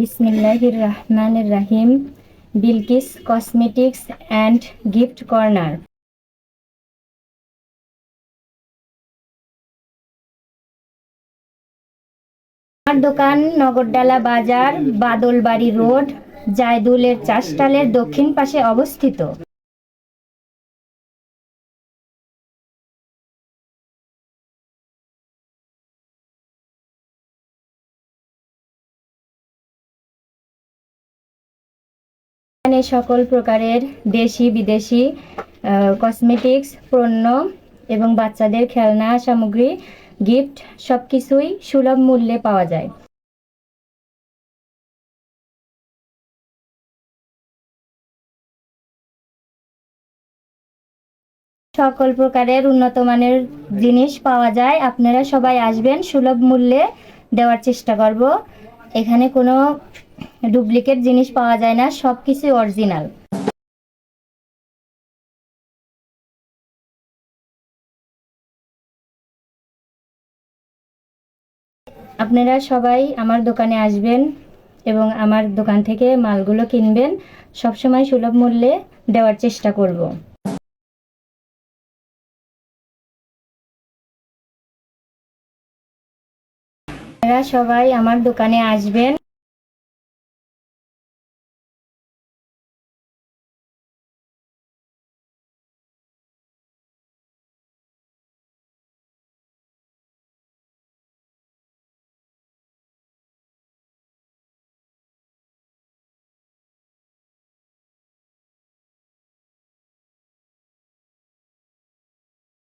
বিসমিল্লাহির রহমানের রাহিম Bilkis cosmetics and gift corner. আমার দোকান নগরডালা বাজার, বাদলবাড়ি রোড, জায়দুলের চাষটালের দক্ষিণ পাশে অবস্থিত। এখানে সকল প্রকারের দেশি, বিদেশি কসমেটিক্স পণ্য এবং বাচ্চাদের খেলনা, সামগ্রী গিফট সবকিছুই সুলভ মূল্যে পাওয়া যায়। সকল প্রকারের উন্নত মানের জিনিস পাওয়া যায়। আপনারা সবাই আসবেন, সুলভ মূল্যে দেওয়ার চেষ্টা করব। এখানে কোনো ডুপ্লিকেট জিনিস পাওয়া যায় না সব কিছু অরিজিনাল। আপনারা সবাই আমার দোকানে আসবেন এবং আমার দোকান থেকে মালগুলো কিনবেন। সবসময় সুলভ মূল্যে দেওয়ার চেষ্টা করব। আপনারা সবাই আমার দোকানে আসবেন।